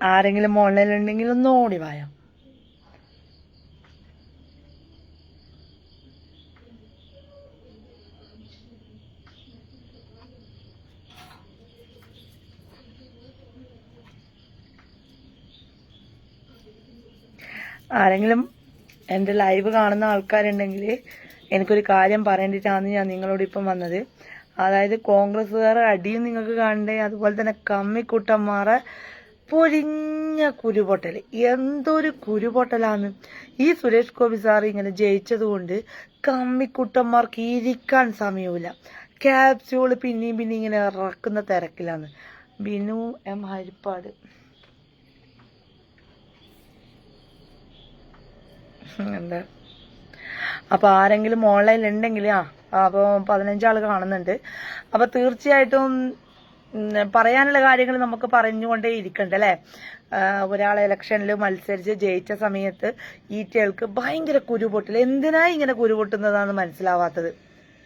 ആരെങ്കിലും ഓൺലൈനിലുണ്ടെങ്കിൽ ഒന്ന് ഓടി വായോ? ആരെങ്കിലും എന്റെ ലൈവ് കാണുന്ന ആൾക്കാരുണ്ടെങ്കിൽ എനിക്കൊരു കാര്യം പറയേണ്ടിട്ടാണ് ഞാൻ നിങ്ങളോട് ഇപ്പം വന്നത്. അതായത് കോൺഗ്രസ്സുകാർ അടിയും നിങ്ങൾക്ക് കാണണ്ടേ? അതുപോലെ തന്നെ കമ്മിക്കുട്ടന്മാരെ പൊരിഞ്ഞ കുരുപൊട്ടൽ. എന്തൊരു കുരുപൊട്ടലാണ്. ഈ സുരേഷ് ഗോപി സാർ ഇങ്ങനെ ജയിച്ചത് കൊണ്ട് കമ്മിക്കുട്ടന്മാർക്ക് ഇരിക്കാൻ സമയമില്ല ക്യാപ്സ്യൂൾ പിന്നെയും പിന്നെയും ഇങ്ങനെ ഇറക്കുന്ന തിരക്കിലാണ്. ബിനു എം ഹരിപ്പാട്. എന്താ? അപ്പോൾ ആരെങ്കിലും ഓൺലൈനിൽ ഉണ്ടെങ്കിൽ ആ അപ്പോൾ പതിനഞ്ചാൾ കാണുന്നുണ്ട്. അപ്പോൾ തീർച്ചയായിട്ടും പറയാനുള്ള കാര്യങ്ങൾ നമുക്ക് പറഞ്ഞുകൊണ്ടേ ഇരിക്കണ്ട അല്ലേ? ഒരാളെ ഇലക്ഷനിൽ മത്സരിച്ച് ജയിച്ച സമയത്ത് ഈറ്റകൾക്ക് ഭയങ്കര കുരുപൊട്ടൽ. എന്തിനാ ഇങ്ങനെ കുരുപൊട്ടുന്നതാണ് മനസ്സിലാവാത്തത്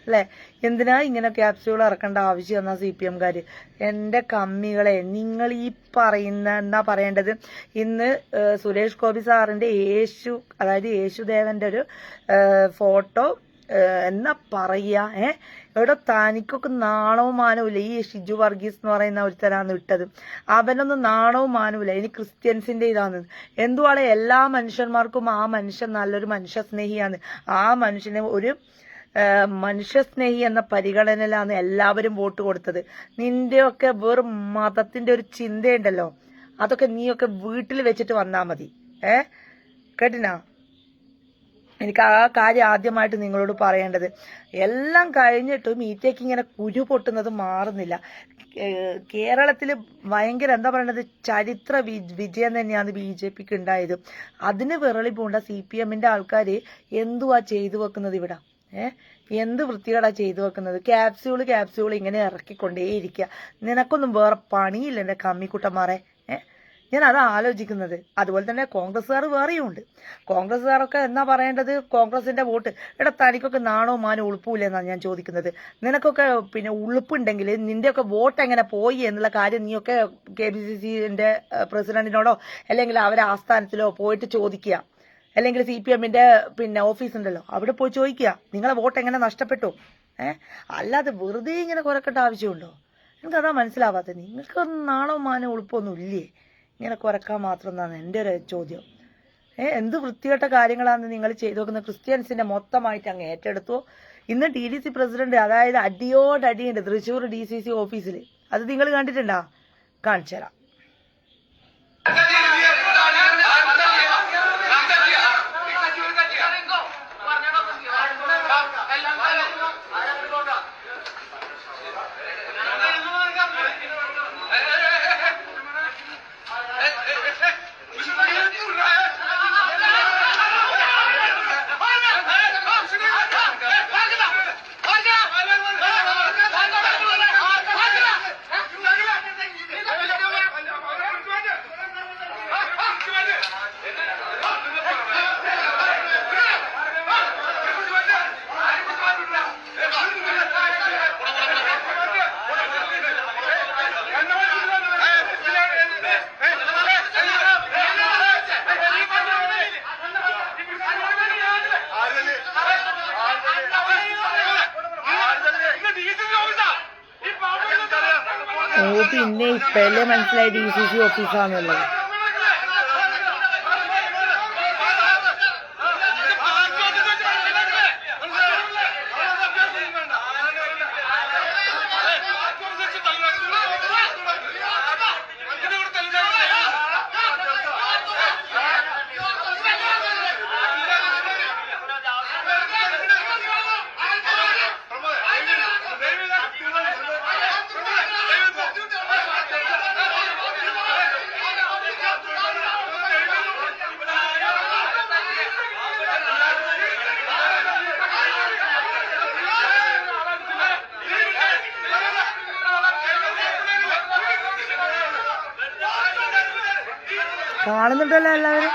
അല്ലേ? എന്തിനാ ഇങ്ങനെ ക്യാപ്സ്യൂൾ ഇറക്കേണ്ട ആവശ്യം എന്നാ സി പി എംകാര് എന്റെ കമ്മികളെ നിങ്ങൾ ഈ പറയുന്ന എന്നാ പറയേണ്ടത്? ഇന്ന് സുരേഷ് ഗോപി സാറിന്റെ യേശു അതായത് യേശുദേവന്റെ ഒരു ഫോട്ടോ എന്നാ പറയാ ഏ? എവിടെ തനിക്കൊക്കെ നാണവും മാനവും ഈ ഷിജു വർഗീസ് എന്ന് പറയുന്ന ഒരുത്തരാണ് വിട്ടത് അവനൊന്നും നാണവും മാനവുമില്ല. ഇനി ക്രിസ്ത്യൻസിന്റെ ഇതാണ്. എന്തുവാണ് എല്ലാ മനുഷ്യന്മാർക്കും ആ മനുഷ്യൻ നല്ലൊരു മനുഷ്യ സ്നേഹിയാണ് ആ മനുഷ്യനെ ഒരു മനുഷ്യസ്നേഹി എന്ന പരിഗണനയിലാണ് എല്ലാവരും വോട്ട് കൊടുത്തത്. നിന്റെയൊക്കെ വെറും മതത്തിന്റെ ഒരു ചിന്തയുണ്ടല്ലോ. അതൊക്കെ നീയൊക്കെ വീട്ടിൽ വെച്ചിട്ട് വന്നാ മതി. ഏ? കേട്ടിനാ? എനിക്ക് ആ കാര്യം ആദ്യമായിട്ട് നിങ്ങളോട് പറയേണ്ടത്. എല്ലാം കഴിഞ്ഞിട്ടും ഈറ്റയ്ക്ക് ഇങ്ങനെ കുരു പൊട്ടുന്നത് മാറുന്നില്ല. കേരളത്തിൽ ഭയങ്കര എന്താ പറയണത്? ചരിത്ര വി- വിജയം തന്നെയാണ് ബി ജെ പിക്ക് ഉണ്ടായത്. അതിന് വിറളി പോണ്ട സി പി എമ്മിന്റെ ആൾക്കാർ എന്തുവാ ചെയ്തു വെക്കുന്നത് ഇവിടെ? എന്ത് വൃത്തികേടാ ചെയ്തു വെക്കുന്നത്? ക്യാപ്സ്യൂൾ ക്യാപ്സ്യൂൾ ഇങ്ങനെ ഇറക്കിക്കൊണ്ടേയിരിക്കുക നിനക്കൊന്നും വേറെ പണിയില്ല എന്റെ കമ്മിക്കുട്ടന്മാരെ. ഞാൻ അതാ ആലോചിക്കുന്നത്. അതുപോലെ തന്നെ കോൺഗ്രസ്സുകാർ വേറെയും ഉണ്ട് കോൺഗ്രസ്സുകാരൊക്കെ എന്നാ പറയേണ്ടത്? കോൺഗ്രസിന്റെ വോട്ട്. എടാ തനിക്കൊക്കെ നാണോ മാനോ ഉളുപ്പില്ല എന്നാണ് ഞാൻ ചോദിക്കുന്നത്. നിനക്കൊക്കെ പിന്നെ ഉളുപ്പുണ്ടെങ്കിൽ നിന്റെയൊക്കെ വോട്ട് എങ്ങനെ പോയി എന്നുള്ള കാര്യം നീയൊക്കെ കെ പി സി സിന്റെ പ്രസിഡന്റിനോടോ അല്ലെങ്കിൽ അവരെ ആസ്ഥാനത്തിലോ പോയിട്ട് ചോദിക്കുക. അല്ലെങ്കിൽ സി പി എമ്മിന്റെ പിന്നെ ഓഫീസ് ഉണ്ടല്ലോ അവിടെ പോയി ചോദിക്കുക. നിങ്ങളെ വോട്ട് എങ്ങനെ നഷ്ടപ്പെട്ടു? ഏഹ് അല്ലാതെ വെറുതെ ഇങ്ങനെ കുറക്കേണ്ട ആവശ്യമുണ്ടോ? എനിക്കതാ മനസ്സിലാവാത്തത്. നിങ്ങൾക്ക് നാണോ മാനോ ഉളുപ്പൊന്നും ഇല്ലേ? ഇങ്ങനെ കുറയ്ക്കാൻ മാത്രം എന്നാണ് എന്റെ ഒരു ചോദ്യം. ഏഹ് എന്ത് വൃത്തികെട്ട കാര്യങ്ങളാണ് നിങ്ങൾ ചെയ്തു നോക്കുന്നത്? ക്രിസ്ത്യൻസിന്റെ മൊത്തമായിട്ട് അങ്ങ് ഏറ്റെടുത്തു. ഇന്ന് ടി ഡി സി പ്രസിഡന്റ് അതായത് അടിയോടടിയുണ്ട് തൃശ്ശൂർ ഡി സി സി ഓഫീസിൽ അത് നിങ്ങൾ കണ്ടിട്ടുണ്ടാ? കാണിച്ചു തരാം. ഓ പിന്നെ ഇപ്പഴല്ലേ മനസ്സിലായി ഡി സി സി ഓഫീസാന്നുള്ളത് വന്നിട്ടല്ലേ എല്ലാവരും.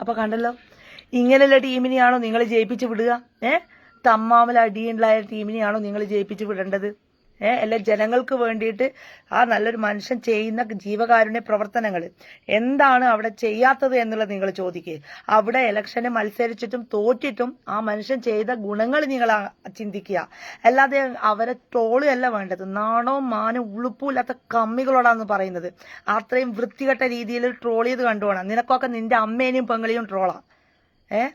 അപ്പോൾ കണ്ടല്ലോ ഇങ്ങനെയുള്ള ടീമിനെയാണോ നിങ്ങൾ ജയിപ്പിച്ചു വിടുക? ഏഹ് തമ്മാമൽ അടിയുണ്ടായ ടീമിനെയാണോ നിങ്ങൾ ജയിപ്പിച്ചു വിടേണ്ടത്? അല്ലെ ജനങ്ങൾക്ക് വേണ്ടിയിട്ട് ആ നല്ലൊരു മനുഷ്യൻ ചെയ്യുന്ന ജീവകാരുണ്യ പ്രവർത്തനങ്ങൾ. എന്താണ് അവിടെ ചെയ്യാത്തത് എന്നുള്ളത് നിങ്ങൾ ചോദിക്കുക അവിടെ ഇലക്ഷന് മത്സരിച്ചിട്ടും തോറ്റിട്ടും ആ മനുഷ്യൻ ചെയ്ത ഗുണങ്ങൾ നിങ്ങൾ ചിന്തിക്കുക. അല്ലാതെ അവരെ ട്രോളുകയല്ല വേണ്ടത്. നാണോ മാനും ഉളുപ്പും ഇല്ലാത്ത കമ്മികളോടാന്ന് പറയുന്നത്. അത്രയും വൃത്തികെട്ട രീതിയിൽ ട്രോൾ ചെയ്ത് കണ്ടുപോകണം നിനക്കൊക്കെ നിന്റെ അമ്മേനെയും പെങ്ങളെയും ട്രോളാ ഏ?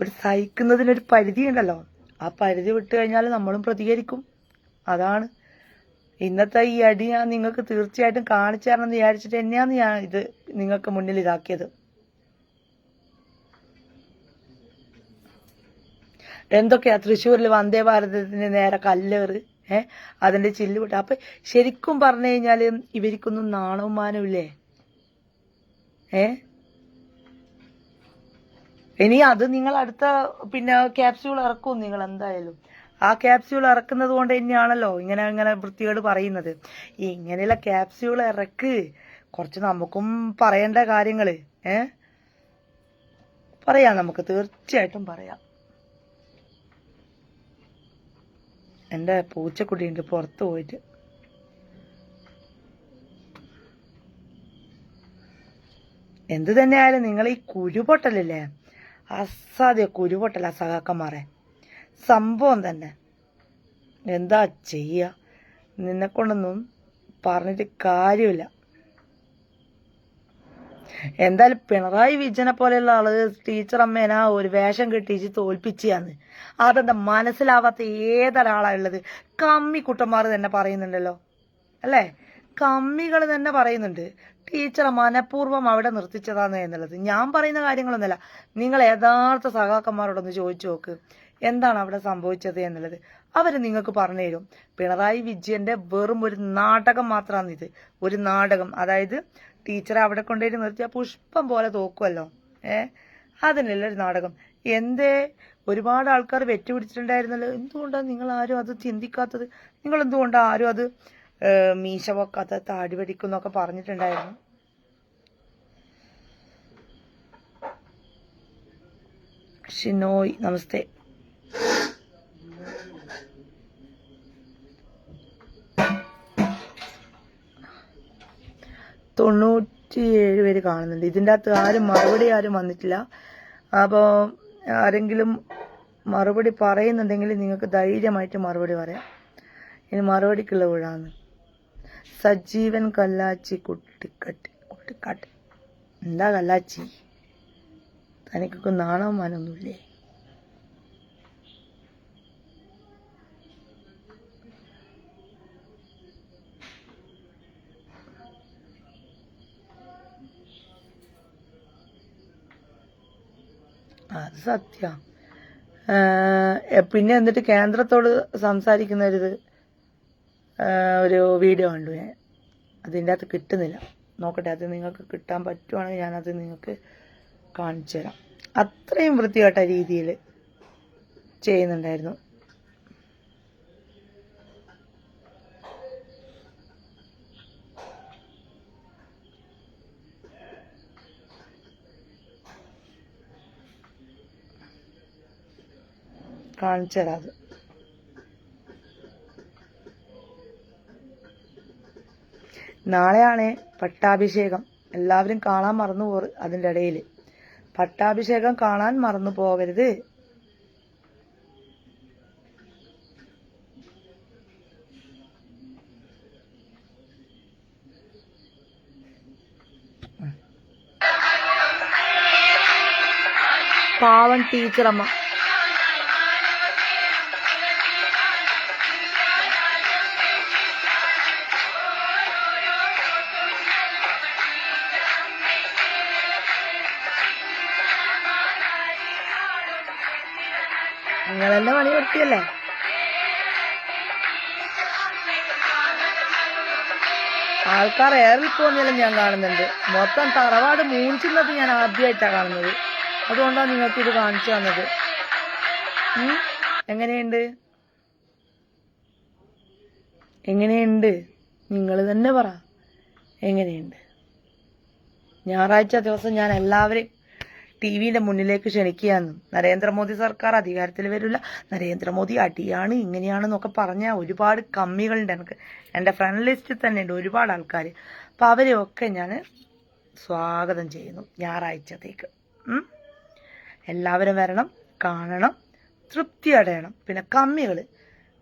ഒരു സഹിക്കുന്നതിനൊരു പരിധിയുണ്ടല്ലോ. ആ പരിധി വിട്ട് കഴിഞ്ഞാൽ നമ്മളും പ്രതികരിക്കും. അതാണ്. ഇന്നത്തെ ഈ അടി ഞാൻ നിങ്ങൾക്ക് തീർച്ചയായിട്ടും കാണിച്ചു തരണം എന്ന് വിചാരിച്ചിട്ട് തന്നെയാണ് ഞാൻ ഇത് നിങ്ങൾക്ക് മുന്നിൽ ഇതാക്കിയത്. എന്തൊക്കെയാ? തൃശ്ശൂരിൽ വന്ദേ ഭാരതത്തിന് നേരെ കല്ലേറ് ഏഹ് അതിന്റെ ചില്ല് വിട്ട്. അപ്പൊ ശരിക്കും പറഞ്ഞു കഴിഞ്ഞാൽ ഇവർക്കൊന്നും നാണവും മാനവും ഇല്ലേ? ഏ? ഇനി അത് നിങ്ങൾ അടുത്ത പിന്നെ ക്യാപ്സ്യൂൾ ഇറക്കും നിങ്ങൾ എന്തായാലും. ആ ക്യാപ്സ്യൂൾ ഇറക്കുന്നത് കൊണ്ട് തന്നെയാണല്ലോ ഇങ്ങനെ ഇങ്ങനെ വൃത്തികേട് പറയുന്നത്. ഇങ്ങനെയുള്ള ക്യാപ്സ്യൂൾ ഇറക്ക്. കുറച്ച് നമുക്കും പറയേണ്ട കാര്യങ്ങൾ ഏ? പറയാം നമുക്ക് തീർച്ചയായിട്ടും പറയാം. എന്റെ പൂച്ചക്കുട്ടിയുണ്ട് പുറത്ത് പോയിട്ട്. എന്ത് തന്നെയായാലും നിങ്ങൾ ഈ കുരുപൊട്ടലില്ലേ? അസാധ്യ കുരുപൊട്ടല സഹാക്കന്മാരെ സംഭവം തന്നെ. എന്താ ചെയ്യ? നിന്നെക്കൊണ്ടൊന്നും പറഞ്ഞിട്ട് കാര്യമില്ല. എന്തായാലും പിണറായി വിജയനെ പോലെയുള്ള ആൾ ടീച്ചർ അമ്മേന ഒരു വേഷം കെട്ടിച്ച് തോൽപ്പിച്ചാന്ന് അതെന്താ മനസ്സിലാവാത്ത ഏതൊരാളാ ഉള്ളത്? കമ്മി കുട്ടന്മാർ തന്നെ പറയുന്നുണ്ടല്ലോ. അല്ലേ? കമ്മികൾ തന്നെ പറയുന്നുണ്ട്. ടീച്ചർ മനഃപൂർവം അവിടെ നിർത്തിച്ചതാന്ന് എന്നുള്ളത്. ഞാൻ പറയുന്ന കാര്യങ്ങളൊന്നുമല്ല. നിങ്ങൾ യഥാർത്ഥ സഹാക്കന്മാരോടൊന്ന് ചോദിച്ചു നോക്ക്. എന്താണ് അവിടെ സംഭവിച്ചത് എന്നുള്ളത്. അവർ നിങ്ങൾക്ക് പറഞ്ഞു തരും. പിണറായി വിജയന്റെ വെറും ഒരു നാടകം മാത്രമാണ് ഇത്. ഒരു നാടകം. അതായത് ടീച്ചറെ അവിടെ കൊണ്ടുപോയി നിർത്തിയ പുഷ്പം പോലെ തോക്കുമല്ലോ ഏ? അതിനുള്ള ഒരു നാടകം. എന്തേ? ഒരുപാട് ആൾക്കാർ വെറ്റുപിടിച്ചിട്ടുണ്ടായിരുന്നല്ലോ എന്തുകൊണ്ടാണ് നിങ്ങൾ ആരും അത് ചിന്തിക്കാത്തത്? നിങ്ങൾ എന്തുകൊണ്ടാണ് ആരും അത് മീശ പൊക്കാത്ത താടി വടിക്കുന്നൊക്കെ പറഞ്ഞിട്ടുണ്ടായിരുന്നു. ഷിനോയ് നമസ്തേ. തൊണ്ണൂറ്റി ഏഴ് പേര് കാണുന്നുണ്ട്. ഇതിന്റെ അകത്ത് ആരും മറുപടി ആരും വന്നിട്ടില്ല. അപ്പോൾ ആരെങ്കിലും മറുപടി പറയുന്നുണ്ടെങ്കിൽ നിങ്ങൾക്ക് ധൈര്യമായിട്ട് മറുപടി പറയാം. ഇനി മറുപടിക്കുള്ള വീഴാന്ന് സജീവൻ കല്ലാച്ചി കുട്ടിക്കട്ടി കുട്ടിക്കാട്ട് എന്താ കല്ലാച്ചി? തനിക്കൊക്കെ നാണോ മാനൊന്നുമില്ലേ? അത് സത്യ. പിന്നെ എന്നിട്ട് കേന്ദ്രത്തോട് സംസാരിക്കുന്ന ഒരു വീഡിയോ കണ്ടു ഞാൻ. അതിന്റെ അകത്ത് കിട്ടുന്നില്ല. നോക്കട്ടെ അത് നിങ്ങൾക്ക് കിട്ടാൻ പറ്റുവാണെങ്കിൽ ഞാനത് നിങ്ങൾക്ക് കാണിച്ചു തരാം. അത്രയും വൃത്തികെട്ട രീതിയിൽ ചെയ്യുന്നുണ്ടായിരുന്നു. കാണിച്ചു തരാം അത്. നാളെയാണ് പട്ടാഭിഷേകം. എല്ലാവരും കാണാൻ മറന്നു പോറ് അതിന്റെ ഇടയിൽ. പട്ടാഭിഷേകം കാണാൻ മറന്നു പോകരുത്. പാവൻ ടീച്ചറമ്മ. കൊടുത്തിയല്ലേ ആൾക്കാർ ഏറിപ്പോന്നെല്ലാം ഞാൻ കാണുന്നുണ്ട്. മൊത്തം തറവാട് മൂഞ്ചുന്നത് ഞാൻ ആദ്യമായിട്ടാണ് കാണുന്നത്. അതുകൊണ്ടാണ് നിങ്ങൾക്ക് ഇത് കാണിച്ചു തന്നത്? എങ്ങനെയുണ്ട്? എങ്ങനെയുണ്ട്? നിങ്ങൾ തന്നെ പറ. എങ്ങനെയുണ്ട്? ഞായറാഴ്ച ദിവസം ഞാൻ എല്ലാവരെയും ടി വിയുടെ മുന്നിലേക്ക് ക്ഷണിക്കുകയാണ്. നരേന്ദ്രമോദി സർക്കാർ അധികാരത്തിൽ വരില്ല. നരേന്ദ്രമോദി അടിയാണ് ഇങ്ങനെയാണെന്നൊക്കെ പറഞ്ഞ ഒരുപാട് കമ്മികളുണ്ട് എനിക്ക്. എന്റെ ഫ്രണ്ട് ലിസ്റ്റിൽ തന്നെ ഉണ്ട് ഒരുപാട് ആൾക്കാർ അപ്പം അവരെയൊക്കെ ഞാൻ സ്വാഗതം ചെയ്യുന്നു ഞായറാഴ്ചത്തേക്ക്. എല്ലാവരും വരണം കാണണം തൃപ്തി അടയണം. പിന്നെ കമ്മികൾ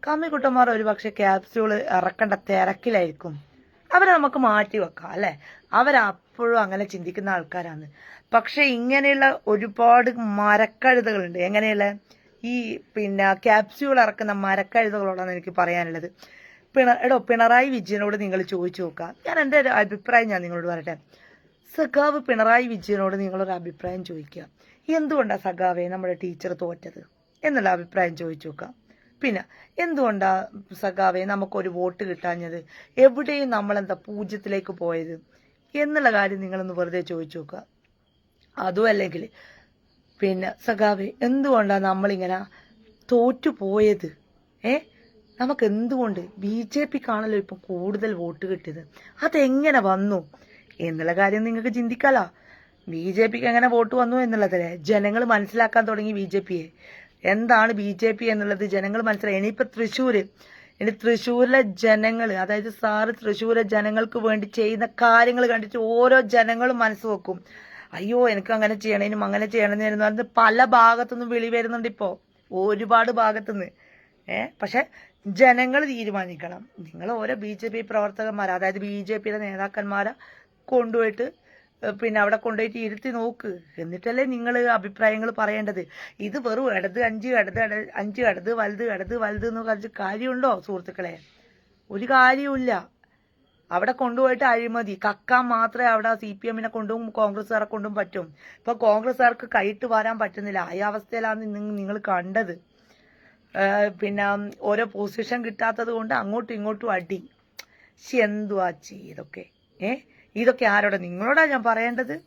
കമ്മിക്കുട്ടന്മാർ ഒരുപക്ഷെ ക്യാപ്സ്യൂൾ ഇറക്കേണ്ട തിരക്കിലായിരിക്കും. അവരെ നമുക്ക് മാറ്റി വെക്കാം അല്ലെ? അവരപ്പോഴും അങ്ങനെ ചിന്തിക്കുന്ന ആൾക്കാരാണ്. പക്ഷെ ഇങ്ങനെയുള്ള ഒരുപാട് മരക്കഴുതകളുണ്ട്. എങ്ങനെയുള്ള? ഈ പിന്നെ ക്യാപ്സ്യൂൾ ഇറക്കുന്ന മരക്കഴുതകളോടാണ് എനിക്ക് പറയാനുള്ളത്. പിണ എടോ പിണറായി വിജയനോട് നിങ്ങൾ ചോദിച്ചു നോക്കുക. ഞാൻ എന്റെ ഒരു അഭിപ്രായം ഞാൻ നിങ്ങളോട് പറയട്ടെ. സഖാവ് പിണറായി വിജയനോട് നിങ്ങളൊരു അഭിപ്രായം ചോദിക്കുക. എന്തുകൊണ്ടാണ് സഖാവെ നമ്മുടെ ടീച്ചർ തോറ്റത്? എന്നുള്ള അഭിപ്രായം ചോദിച്ചു നോക്കാം പിന്നെ എന്തുകൊണ്ടാ സഖാവെ നമുക്കൊരു വോട്ട് കിട്ടാഞ്ഞത്? എവിടെയും നമ്മളെന്താ പൂജ്യത്തിലേക്ക് പോയത്? എന്നുള്ള കാര്യം നിങ്ങളൊന്ന് വെറുതെ ചോദിച്ചു നോക്കുക. അതും അല്ലെങ്കിൽ പിന്നെ സഖാവെ എന്തുകൊണ്ടാണ് നമ്മളിങ്ങനെ തോറ്റുപോയത് ഏ? നമുക്ക് എന്തുകൊണ്ട് ബി ജെ പിക്കാണല്ലോ ഇപ്പം കൂടുതൽ വോട്ട് കിട്ടിയത്? അതെങ്ങനെ വന്നു? എന്നുള്ള കാര്യം നിങ്ങൾക്ക് ചിന്തിക്കാലോ. ബി ജെ പിക്ക് എങ്ങനെ വോട്ട് വന്നു എന്നുള്ളതല്ലേ ജനങ്ങൾ മനസ്സിലാക്കാൻ തുടങ്ങി ബി ജെ പിയെ. എന്താണ് ബി ജെ പി എന്നുള്ളത് ജനങ്ങൾ മനസ്സിലായി. ഇനിയിപ്പോൾ തൃശ്ശൂർ ഇനി തൃശ്ശൂരിലെ ജനങ്ങൾ അതായത് സാറ് തൃശ്ശൂരിലെ ജനങ്ങൾക്ക് വേണ്ടി ചെയ്യുന്ന കാര്യങ്ങൾ കണ്ടിട്ട് ഓരോ ജനങ്ങളും മനസ്സ് വെക്കും. അയ്യോ എനിക്ക് അങ്ങനെ ചെയ്യണേനും അങ്ങനെ ചെയ്യണമെന്ന് പറഞ്ഞ് പല ഭാഗത്തുനിന്നും വിളി വരുന്നുണ്ട് ഇപ്പോൾ ഒരുപാട് ഭാഗത്തുനിന്ന്. ഏ? പക്ഷെ ജനങ്ങൾ തീരുമാനിക്കണം. നിങ്ങൾ ഓരോ ബി ജെ പി പ്രവർത്തകന്മാർ അതായത് ബി ജെ പിയുടെ നേതാക്കന്മാരെ കൊണ്ടുപോയിട്ട് പിന്നെ അവിടെ കൊണ്ടുപോയിട്ട് ഇരുത്തി നോക്ക്. എന്നിട്ടല്ലേ നിങ്ങൾ അഭിപ്രായങ്ങൾ പറയേണ്ടത്. ഇത് വെറും ഇടത് അഞ്ച് ഇടത് അഞ്ച് ഇടത് വലുത് ഇടത് വലുത് എന്ന് പറഞ്ഞ് കാര്യമുണ്ടോ സുഹൃത്തുക്കളെ? ഒരു കാര്യമില്ല അവിടെ കൊണ്ടുപോയിട്ട് അഴിമതി. കക്കാൻ മാത്രമേ അവിടെ സി പി എമ്മിനെ കൊണ്ടും കോൺഗ്രസ്സുകാരെ കൊണ്ടും പറ്റും. ഇപ്പൊ കോൺഗ്രസ്സുകാർക്ക് കൈയിട്ട് വരാൻ പറ്റുന്നില്ല. ആ അവസ്ഥയിലാണ് നിങ്ങൾ കണ്ടത്. പിന്നെ ഓരോ പൊസിഷൻ കിട്ടാത്തത് കൊണ്ട് അങ്ങോട്ടും ഇങ്ങോട്ടും അടി. ശെന്തുവാ എന്തുവാ ചെയ്യ ഇതൊക്കെ ഏ? ഇതൊക്കെ ആരോടെ? നിങ്ങളോടാ ഞാൻ പറയേണ്ടത്?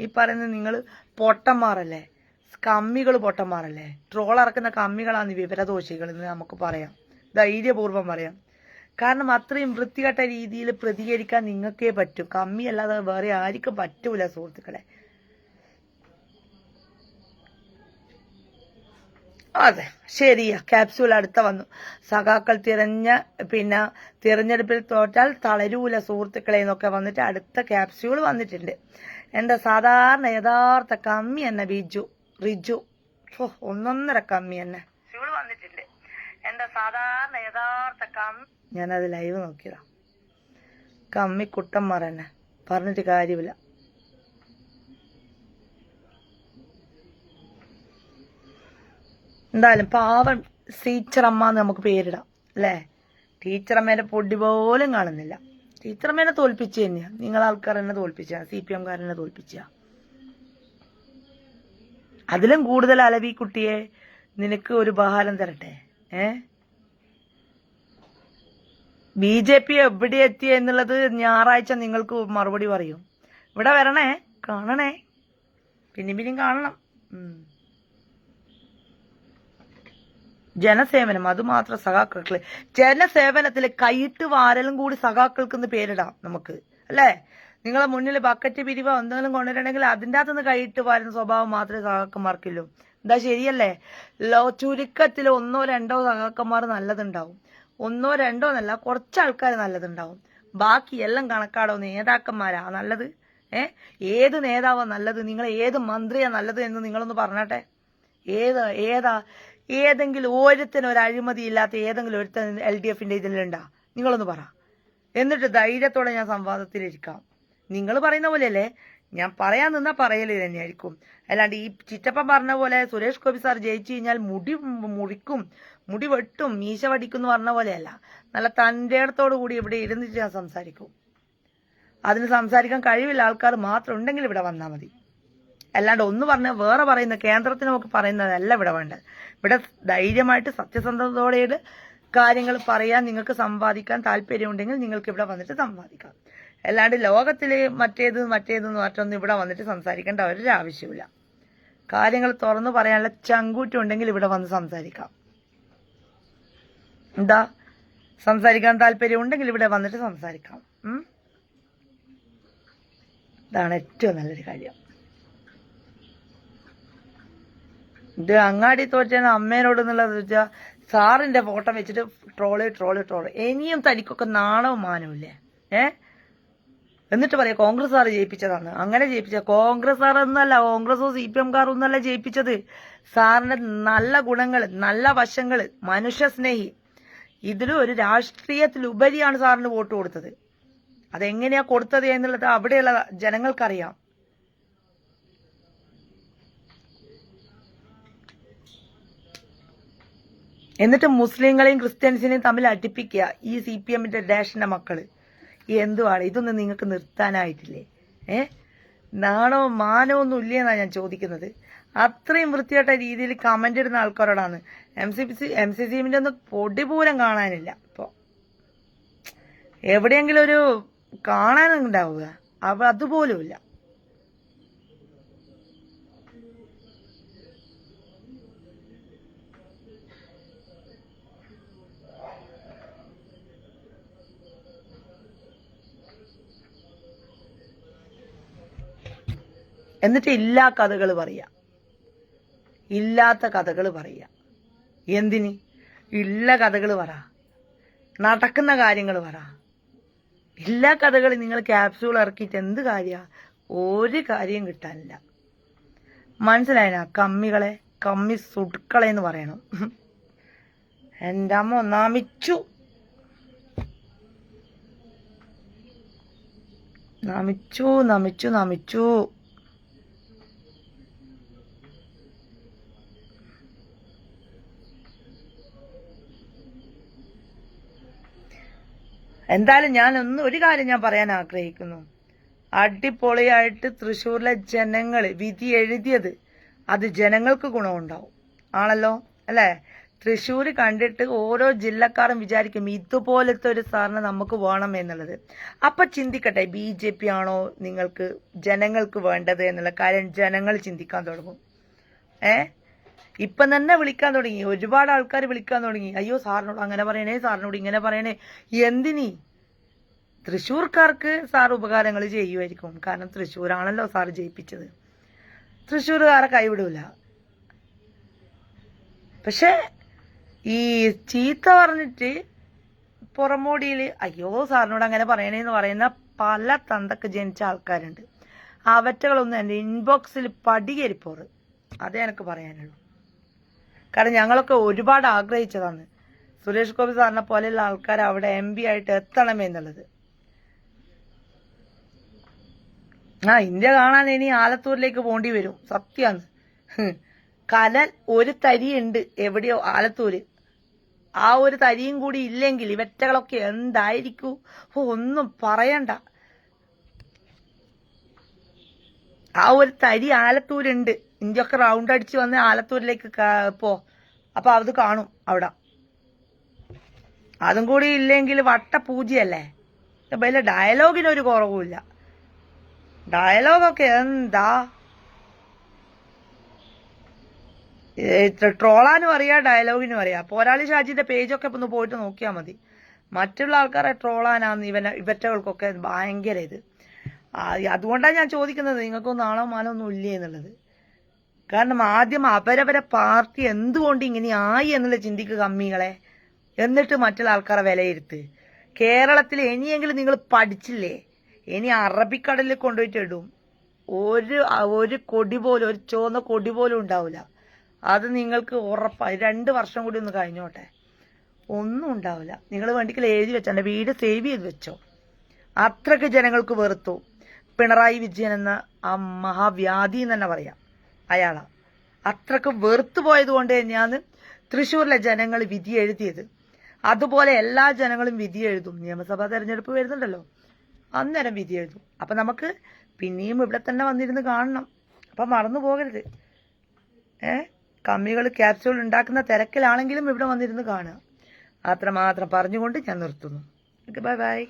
ഈ പറയുന്നത് നിങ്ങൾ പൊട്ടന്മാരല്ലേ? കമ്മികൾ പൊട്ടന്മാരല്ലേ? ട്രോൾ ഇറക്കുന്ന കമ്മികളാണ് വിവരദോഷികൾ എന്ന് നമുക്ക് പറയാം. ധൈര്യപൂർവം പറയാം. കാരണം അത്രയും വൃത്തികെട്ട രീതിയിൽ പ്രതികരിക്കാൻ നിങ്ങൾക്കേ പറ്റൂ. കമ്മിയല്ലാതെ വേറെ ആർക്കും പറ്റൂല സുഹൃത്തുക്കളെ. അതെ ശരിയാ. ക്യാപ്സ്യൂൾ അടുത്ത വന്നു. സഖാക്കൾ തിരഞ്ഞ പിന്നെ തിരഞ്ഞെടുപ്പിൽ തോറ്റാൽ തളരൂല സുഹൃത്തുക്കളെ എന്നൊക്കെ വന്നിട്ട് അടുത്ത ക്യാപ്സ്യൂൾ വന്നിട്ടുണ്ട്. എന്റെ സാധാരണ യഥാർത്ഥ കമ്മി എന്നെ ബിജു റിജു. ഒന്നൊന്നര കമ്മി എന്നെ വന്നിട്ടുണ്ട്. എന്റെ സാധാരണ യഥാർത്ഥ കമ്മി ഞാനത് ലൈവ് നോക്കിയതാ. കമ്മി കുട്ടന്മാർ തന്നെ. പറഞ്ഞിട്ട് കാര്യമില്ല. എന്തായാലും പാവം ടീച്ചറമ്മ എന്ന് നമുക്ക് പേരിടാം അല്ലേ? ടീച്ചറമ്മേനെ പൊടി പോലും കാണുന്നില്ല. ടീച്ചറമ്മേനെ തോൽപ്പിച്ചു തന്നെയാ. നിങ്ങൾ ആൾക്കാർ എന്നെ തോൽപ്പിച്ച സി പി എംകാരനെ തോൽപ്പിച്ച. അതിലും കൂടുതൽ അലവി കുട്ടിയെ നിനക്ക് ഒരു ഉപഹാരം തരട്ടെ ഏ? ബി ജെ പി എവിടെ എത്തി എന്നുള്ളത് ഞായറാഴ്ച നിങ്ങൾക്ക് മറുപടി പറയും. ഇവിടെ വരണേ കാണണേ. പിന്നെയും പിന്നെയും കാണണം. ജനസേവനം അത് മാത്രം സഖാക്കൾക്ക് ജനസേവനത്തിൽ കൈയിട്ട് വാരലും കൂടി സഖാക്കൾക്ക് പേരിടാം നമുക്ക് അല്ലേ? നിങ്ങളെ മുന്നിൽ ബക്കറ്റ് പിരിവോ എന്തെങ്കിലും കൊണ്ടുവരണമെങ്കിൽ അതിന്റെ അകത്തുനിന്ന് കൈയിട്ട് വാരുന്ന സ്വഭാവം മാത്രമേ സഖാക്കന്മാർക്കുള്ളൂ എന്താ ശരിയല്ലേ? ലോ ചുരുക്കത്തിൽ ഒന്നോ രണ്ടോ സഖാക്കന്മാർ നല്ലതുണ്ടാവും. ഒന്നോ രണ്ടോ എന്നല്ല കുറച്ച് ആൾക്കാർ നല്ലതുണ്ടാവും. ബാക്കി എല്ലാം കണക്കാടോ നേതാക്കന്മാരാ? നല്ലത്? ഏ? ഏത് നേതാവാ നല്ലത്? നിങ്ങൾ ഏത് മന്ത്രിയാ നല്ലത് എന്ന് നിങ്ങളൊന്ന് പറഞ്ഞാട്ടെ. ഏത് ഏതാ ഏതെങ്കിലും ഓരത്തിന് ഒരു അഴിമതി ഇല്ലാത്ത ഏതെങ്കിലും ഒരുത്തൻ എൽ ഡി എഫിന്റെ ഇതിലുണ്ടാ? നിങ്ങളൊന്ന് പറ. എന്നിട്ട് ധൈര്യത്തോടെ ഞാൻ സംവാദത്തിലിരിക്കാം. നിങ്ങൾ പറയുന്ന പോലെയല്ലേ? ഞാൻ പറയാൻ നിന്നാ പറയൽ തന്നെയായിരിക്കും അല്ലാണ്ട് ഈ ചിറ്റപ്പൻ പറഞ്ഞ പോലെ സുരേഷ് ഗോപി സാർ ജയിച്ചു കഴിഞ്ഞാൽ മുടി മുറിക്കും മുടി വെട്ടും മീശ വടിക്കും എന്ന് പറഞ്ഞ പോലെയല്ല. നല്ല തന്റെ ഇടത്തോടു കൂടി ഇവിടെ ഇരുന്നിട്ട് ഞാൻ സംസാരിക്കും. അതിന് സംസാരിക്കാൻ കഴിവില്ല ആൾക്കാർ മാത്രം ഉണ്ടെങ്കിൽ ഇവിടെ വന്നാൽ മതി. അല്ലാണ്ട് ഒന്ന് പറഞ്ഞാൽ വേറെ പറയുന്ന കേന്ദ്രത്തിന് നമുക്ക് പറയുന്നതല്ല ഇവിടെ വേണ്ടത്. ഇവിടെ ധൈര്യമായിട്ട് സത്യസന്ധതയോടെ കാര്യങ്ങൾ പറയാൻ നിങ്ങൾക്ക് സമ്പാദിക്കാൻ താല്പര്യമുണ്ടെങ്കിൽ നിങ്ങൾക്ക് ഇവിടെ വന്നിട്ട് സമ്പാദിക്കാം. അല്ലാണ്ട് ലോകത്തിലെ മറ്റേത് മറ്റേത് മറ്റൊന്നും ഇവിടെ വന്നിട്ട് സംസാരിക്കേണ്ട ഒരാവശ്യമില്ല കാര്യങ്ങൾ തുറന്നു പറയാനുള്ള ചങ്കൂറ്റം ഉണ്ടെങ്കിൽ ഇവിടെ വന്ന് സംസാരിക്കാം. എന്താ? സംസാരിക്കാൻ താല്പര്യം ഉണ്ടെങ്കിൽ ഇവിടെ വന്നിട്ട് സംസാരിക്കാം? ഇതാണ് ഏറ്റവും നല്ലൊരു കാര്യം. ഇത് അങ്ങാടി തോറ്റാണ് അമ്മേനോട് എന്നുള്ളത് വെച്ചാൽ സാറിന്റെ ഫോട്ടോ വെച്ചിട്ട് ട്രോൾ ട്രോൾ ട്രോൾ. ഇനിയും തനിക്കൊക്കെ നാണവും മാനവുമില്ലേ ഏ? എന്നിട്ട് പറയാം കോൺഗ്രസ് സാറ് ജയിപ്പിച്ചതാണ്. അങ്ങനെ ജയിപ്പിച്ച കോൺഗ്രസ് സാർ ഒന്നല്ല കോൺഗ്രസോ സി പി എംകാർ ഒന്നല്ല ജയിപ്പിച്ചത്. സാറിന്റെ നല്ല ഗുണങ്ങൾ നല്ല വശങ്ങൾ മനുഷ്യസ്നേഹി ഇതിലും ഒരു രാഷ്ട്രീയത്തിലുപരിയാണ് സാറിന് വോട്ട് കൊടുത്തത്. അതെങ്ങനെയാ കൊടുത്തത് എന്നുള്ളത് അവിടെയുള്ള ജനങ്ങൾക്കറിയാം. എന്നിട്ട് മുസ്ലിങ്ങളെയും ക്രിസ്ത്യൻസിനെയും തമ്മിൽ അടിപ്പിക്കുക ഈ സി പി എമ്മിന്റെ ഡാഷിന്റെ മക്കൾ. എന്തുവാണ്? ഇതൊന്നും നിങ്ങൾക്ക് നിർത്താനായിട്ടില്ലേ? ഏ? നാണോ മാനോ ഒന്നും ഇല്ലേന്നാണ് ഞാൻ ചോദിക്കുന്നത്. അത്രയും വൃത്തിയായിട്ട രീതിയിൽ കമന്റ് ഇടുന്ന ആൾക്കാരോടാണ്. M C C M C C എമ്മിന്റെ ഒന്നും പൊടി പോലും കാണാനില്ല. ഇപ്പൊ എവിടെയെങ്കിലും ഒരു കാണാനുണ്ടാവുക. അവ അതുപോലുമില്ല. എന്നിട്ട് ഇല്ലാ കഥകൾ പറയാ. ഇല്ലാത്ത കഥകൾ പറയാ. എന്തിന്? ഇല്ല കഥകൾ പറ. നടക്കുന്ന കാര്യങ്ങൾ പറ. എല്ലാ കഥകൾ നിങ്ങൾ ക്യാപ്സ്യൂൾ ഇറക്കിയിട്ട് എന്ത് കാര്യ? ഒരു കാര്യം കിട്ടാനില്ല. മനസ്സിലായന? കമ്മികളെ കമ്മി സുടുക്കളെ എന്ന് പറയണം. എന്റെ അമ്മ നാമിച്ചു നമിച്ചു നമിച്ചു നമിച്ചു. എന്തായാലും ഞാൻ ഒന്ന് ഒരു കാര്യം ഞാൻ പറയാൻ ആഗ്രഹിക്കുന്നു. അടിപൊളിയായിട്ട് തൃശ്ശൂരിലെ ജനങ്ങൾ വിധി എഴുതിയത് അത് ജനങ്ങൾക്ക് ഗുണമുണ്ടാവും. ആണല്ലോ? അല്ലേ? തൃശ്ശൂർ കണ്ടിട്ട് ഓരോ ജില്ലക്കാരും വിചാരിക്കും ഇതുപോലത്തെ ഒരു സാറിന് നമുക്ക് വേണം എന്നുള്ളത്. അപ്പൊ ചിന്തിക്കട്ടെ ബി ജെ പി ആണോ നിങ്ങൾക്ക് ജനങ്ങൾക്ക് വേണ്ടത് എന്നുള്ള കാര്യം ജനങ്ങൾ ചിന്തിക്കാൻ തുടങ്ങും. ഏ? ഇപ്പം തന്നെ വിളിക്കാൻ തുടങ്ങി. ഒരുപാട് ആൾക്കാർ വിളിക്കാൻ തുടങ്ങി. അയ്യോ സാറിനോട് അങ്ങനെ പറയണേ സാറിനോട് ഇങ്ങനെ പറയണേ. എന്തിനി? തൃശ്ശൂർക്കാർക്ക് സാർ ഉപകാരങ്ങൾ ചെയ്യുമായിരിക്കും. കാരണം തൃശ്ശൂരാണല്ലോ സാർ ജയിപ്പിച്ചത്. തൃശ്ശൂർകാരെ കൈവിടൂല. പക്ഷെ ഈ ചീത്ത പറഞ്ഞിട്ട് പുറമോടിയിൽ അയ്യോ സാറിനോട് അങ്ങനെ പറയണേന്ന് പറയുന്ന പല തന്തക്ക് ജനിച്ച ആൾക്കാരുണ്ട്. അവറ്റകളൊന്നും എന്റെ ഇൻബോക്സിൽ പടികരിപ്പോറ് അതേ എനിക്ക് പറയാനുള്ളൂ. കാരണം ഞങ്ങളൊക്കെ ഒരുപാട് ആഗ്രഹിച്ചതാണ്. സുരേഷ് ഗോപി സാറിനെ പോലെയുള്ള ആൾക്കാർ അവിടെ എം പി ആയിട്ട് എത്തണമെന്നുള്ളത് ആ ഇന്ത്യ കാണാൻ ഇനി ആലത്തൂരിലേക്ക് പോണ്ടി വരും. സത്യമാണ് കലൽ ഒരു തരിയുണ്ട് എവിടെയോ ആലത്തൂര്. ആ ഒരു തരിയും കൂടി ഇല്ലെങ്കിൽ ഇവറ്റകളൊക്കെ എന്തായിരിക്കൂ? ഒന്നും പറയണ്ട. ആ ഒരു തരി ആലത്തൂരുണ്ട്. ഇന്ത്യയൊക്കെ റൗണ്ട് അടിച്ച് വന്ന് ആലത്തൂരിലേക്ക് പോ. അപ്പൊ അത് കാണും അവിടെ. അതും കൂടി ഇല്ലെങ്കിൽ വട്ട പൂജയല്ലേ വലിയ ഡയലോഗിനൊരു കുറവുമില്ല. ഡയലോഗൊക്കെ എന്താ? ട്രോളാനും അറിയാം ഡയലോഗിനും അറിയാം. പോരാളി ഷാജിന്റെ പേജൊക്കെ ഒന്ന് പോയിട്ട് നോക്കിയാൽ മതി. മറ്റുള്ള ആൾക്കാരെ ട്രോളാനാന്ന് ഇവനെ ഇവറ്റകൾക്കൊക്കെ ഭയങ്കര ഇത്. അതുകൊണ്ടാണ് ഞാൻ ചോദിക്കുന്നത് നിങ്ങൾക്കൊന്നും ആണോ മാനോ ഒന്നും ഇല്ലേ എന്നുള്ളത്? കാരണം ആദ്യം അവരവരെ പാർട്ടി എന്തുകൊണ്ട് ഇങ്ങനെ ആയി എന്നുള്ള ചിന്തിക്കുക കമ്മികളെ. എന്നിട്ട് മറ്റുള്ള ആൾക്കാരെ വിലയിരുത്ത്. കേരളത്തിൽ ഇനിയെങ്കിലും നിങ്ങൾ പഠിച്ചില്ലേ? ഇനി അറബിക്കടലിൽ കൊണ്ടുപോയിട്ട് ഇടും. ഒരു ഒരു കൊടി പോലും ഒരു ചുവന്ന കൊടി പോലും ഉണ്ടാവില്ല. അത് നിങ്ങൾക്ക് ഉറപ്പായി രണ്ട് വർഷം കൂടി ഒന്ന് കഴിഞ്ഞോട്ടെ. ഒന്നും ഉണ്ടാവില്ല. നിങ്ങൾ വേണ്ടിക്കൽ എഴുതി വെച്ചോ. എന്റെ വീട് സേവ് ചെയ്ത് വെച്ചോ. അത്രയ്ക്ക് ജനങ്ങൾക്ക് വെറുത്തു. പിണറായി വിജയൻ എന്ന ആ മഹാവ്യാധി എന്ന് തന്നെ പറയാം. അയാളാ. അത്രയ്ക്ക് വെറുത്തു പോയത് കൊണ്ട് തന്നെയാണ് തൃശ്ശൂരിലെ ജനങ്ങൾ വിധി എഴുതിയത്. അതുപോലെ എല്ലാ ജനങ്ങളും വിധി എഴുതും. നിയമസഭാ തെരഞ്ഞെടുപ്പ് വരുന്നുണ്ടല്ലോ. അന്നേരം വിധി എഴുതും. അപ്പൊ നമുക്ക് പിന്നെയും ഇവിടെ തന്നെ വന്നിരുന്ന് കാണണം. അപ്പൊ മറന്നു പോകരുത്. ഏ? കമ്മികൾ ക്യാപ്സ്യൂൾ ഉണ്ടാക്കുന്ന തിരക്കിലാണെങ്കിലും ഇവിടെ വന്നിരുന്ന് കാണുക. അത്രമാത്രം പറഞ്ഞുകൊണ്ട് ഞാൻ നിർത്തുന്നു. Okay bye bye